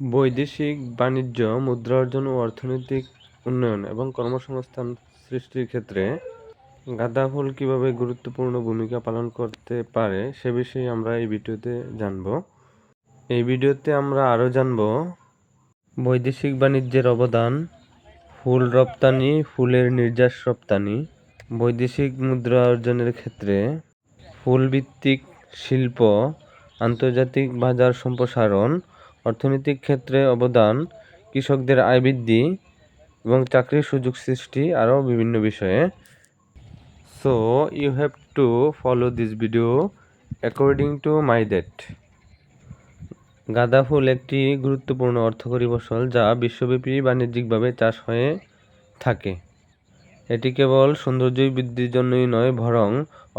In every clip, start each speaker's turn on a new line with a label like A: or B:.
A: বৈদেশিক বাণিজ্য, মুদ্রা অর্জন ও অর্থনৈতিক উন্নয়ন এবং কর্মসংস্থান সৃষ্টির ক্ষেত্রে গাঁদা ফুল কীভাবে গুরুত্বপূর্ণ ভূমিকা পালন করতে পারে সে বিষয়ে আমরা এই ভিডিওতে জানব। এই ভিডিওতে আমরা আরও জানব বৈদেশিক বাণিজ্যের অবদান ফুল রপ্তানি ফুলের নির্যাস রপ্তানি বৈদেশিক মুদ্রা অর্জনের ক্ষেত্রে ফুলভিত্তিক শিল্প আন্তর্জাতিক বাজার সম্প্রসারণ অর্থনৈতিক ক্ষেত্রে অবদান, কৃষকদের আয় বৃদ্ধি এবং চাকরির সুযোগ সৃষ্টি আরও বিভিন্ন বিষয়ে। So you have to follow this video according to my date গাঁদা ফুল একটি গুরুত্বপূর্ণ অর্থকরী ফসল যা বিশ্বব্যাপী বাণিজ্যিকভাবে চাষ হয়ে থাকে। এটি কেবল সৌন্দর্য বৃদ্ধির জন্যই নয়, বরং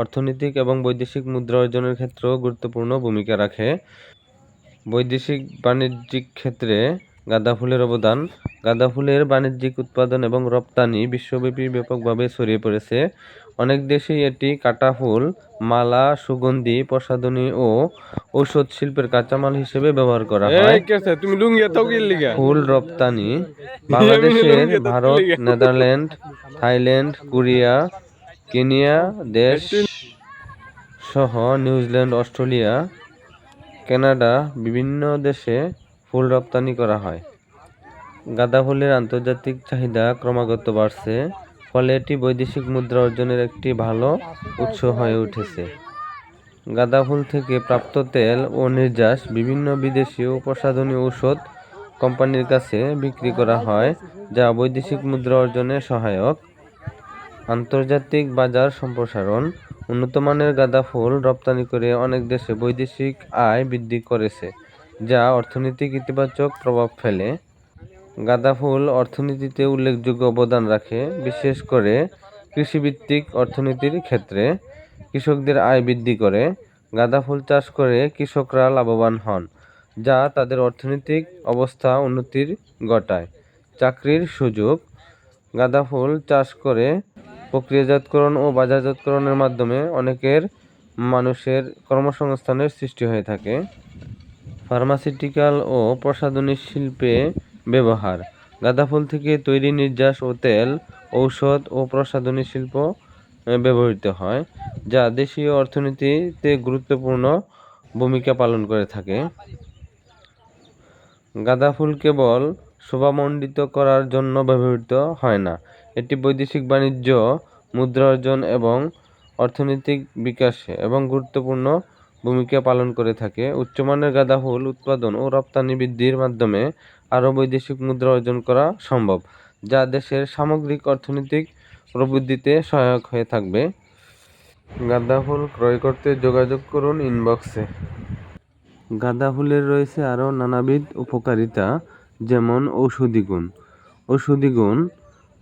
A: অর্থনৈতিক এবং বৈদেশিক মুদ্রা অর্জনের ক্ষেত্রেও গুরুত্বপূর্ণ ভূমিকা রাখে। বৈদেশিক বাণিজ্যিক ক্ষেত্রে গাঁদা ফুলের অবদান। গাঁদা ফুলের বাণিজ্যিক উৎপাদন এবং রপ্তানি বিশ্বব্যাপী ব্যাপকভাবে ছড়িয়ে পড়েছে। অনেক দেশেই এটি কাটা ফুল মালা সুগন্ধি প্রসাধনী ও ঔষধ শিল্পের কাঁচামাল হিসেবে ব্যবহার করা হয়। ফুল রপ্তানি বাংলাদেশের Bharat Netherland Thailand Korea Kenya দেশ সহ নিউজিল্যান্ড অস্ট্রেলিয়া কানাডা বিভিন্ন দেশে ফুল রপ্তানি করা হয়। গাঁদা ফুলের আন্তর্জাতিক চাহিদা ক্রমাগত বাড়ছে, ফলে এটি বৈদেশিক মুদ্রা অর্জনের একটি ভালো উৎস হয়ে উঠেছে। গাঁদা ফুল থেকে প্রাপ্ত তেল ও নির্যাস বিভিন্ন বিদেশি ও প্রসাধনী ঔষধ কোম্পানির কাছে বিক্রি করা হয়, যা বৈদেশিক মুদ্রা অর্জনে সহায়ক। আন্তর্জাতিক বাজার সম্প্রসারণ উন্নত মানের গাঁদা ফুল রপ্তানি করে অনেক দেশে বৈদেশিক আয় বৃদ্ধি করেছে, যা অর্থনৈতিক ইতিবাচক প্রভাব ফেলে। গাঁদা ফুল অর্থনীতিতে উল্লেখযোগ্য অবদান রাখে, বিশেষ করে কৃষিভিত্তিক অর্থনীতির ক্ষেত্রে। কৃষকদের আয় বৃদ্ধি করে, গাঁদা ফুল চাষ করে কৃষকরা লাভবান হন, যা তাদের অর্থনৈতিক অবস্থা উন্নতির ঘটায়। চাকরির সুযোগ, গাঁদা ফুল চাষ করে প্রক্রিয়াজাতকরণ ও বাজারজাতকরণের মাধ্যমে অনেকের মানুষের কর্মসংস্থানের সৃষ্টি হয়ে থাকে। ফার্মাসিউটিক্যাল ও প্রসাধনী শিল্পে ব্যবহার। গাঁদা ফুল থেকে তৈরি নির্যাস ও তেল, ঔষধ ও প্রসাধনী শিল্প ব্যবহৃত হয়, যা দেশীয় অর্থনীতিতে গুরুত্বপূর্ণ ভূমিকা পালন করে থাকে। গাঁদা ফুল কেবল শোভামণ্ডিত করার জন্য ব্যবহৃত হয় না। এটি বৈদেশিক বাণিজ্য মুদ্রা অর্জন এবং অর্থনৈতিক বিকাশে এবং গুরুত্বপূর্ণ ভূমিকা পালন করে থাকে। উচ্চমানের গাঁদা ফুল উৎপাদন ও রপ্তানি বৃদ্ধির মাধ্যমে আরও বৈদেশিক মুদ্রা অর্জন করা সম্ভব, যা দেশের সামগ্রিক অর্থনৈতিক প্রবৃদ্ধিতে সহায়ক হয়ে থাকবে। গাঁদা ফুল ক্রয় করতে যোগাযোগ করুন ইনবক্সে। গাঁদা ফুলের রয়েছে আরও নানাবিধ উপকারিতা। যেমন ঔষধি গুণ ঔষধি গুণ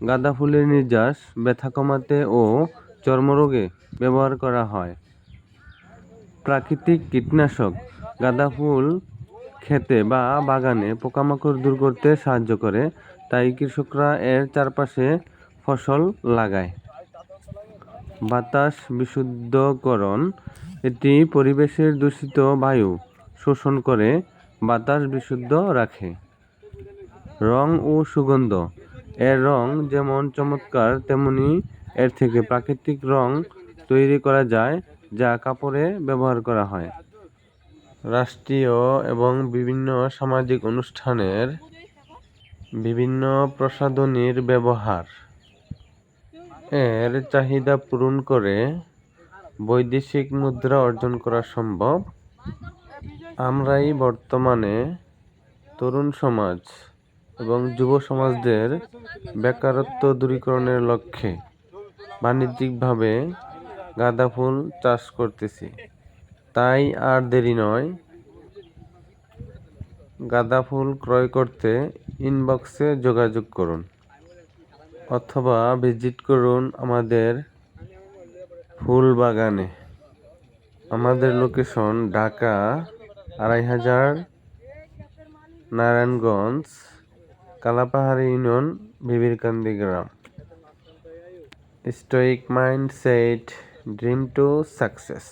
A: গাঁদা ফুলের নির্যাস, ব্যথা কমাতে ও চর্মরোগে ব্যবহার করা হয়। প্রাকৃতিক কীটনাশক গাঁদা ফুল খেতে বা বাগানে পোকামাকড় দূর করতে সাহায্য করে, তাই কৃষকরা এর চারপাশে ফসল লাগায়। বাতাস বিশুদ্ধকরণ, এটি পরিবেশের দূষিত বায়ু শোষণ করে বাতাস বিশুদ্ধ রাখে। রং ও সুগন্ধ। এর রং যেমন চমৎকার, তেমনি এর থেকে প্রাকৃতিক রং তৈরি করা যায়, যা কাপড়ে ব্যবহার করা হয়। রাষ্ট্রীয় এবং বিভিন্ন সামাজিক অনুষ্ঠানের বিভিন্ন প্রসাধনীর ব্যবহার। এর চাহিদা পূরণ করে বৈদেশিক মুদ্রা অর্জন করা সম্ভব। আমরাই বর্তমানে তরুণ সমাজ এবং যুব সমাজদের বেকারত্ব দূরীকরণের লক্ষ্যে বাণিজ্যিকভাবে গাঁদা ফুল চাষ করতেছি। তাই আর দেরি নয়, গাঁদা ফুল ক্রয় করতে ইনবক্সে যোগাযোগ করুন অথবা ভিজিট করুন আমাদের ফুল বাগানে। আমাদের লোকেশন ঢাকা আড়াই হাজার Narayanganj Kalapahari union Bibirkandi gram. Stoic mind set dream to success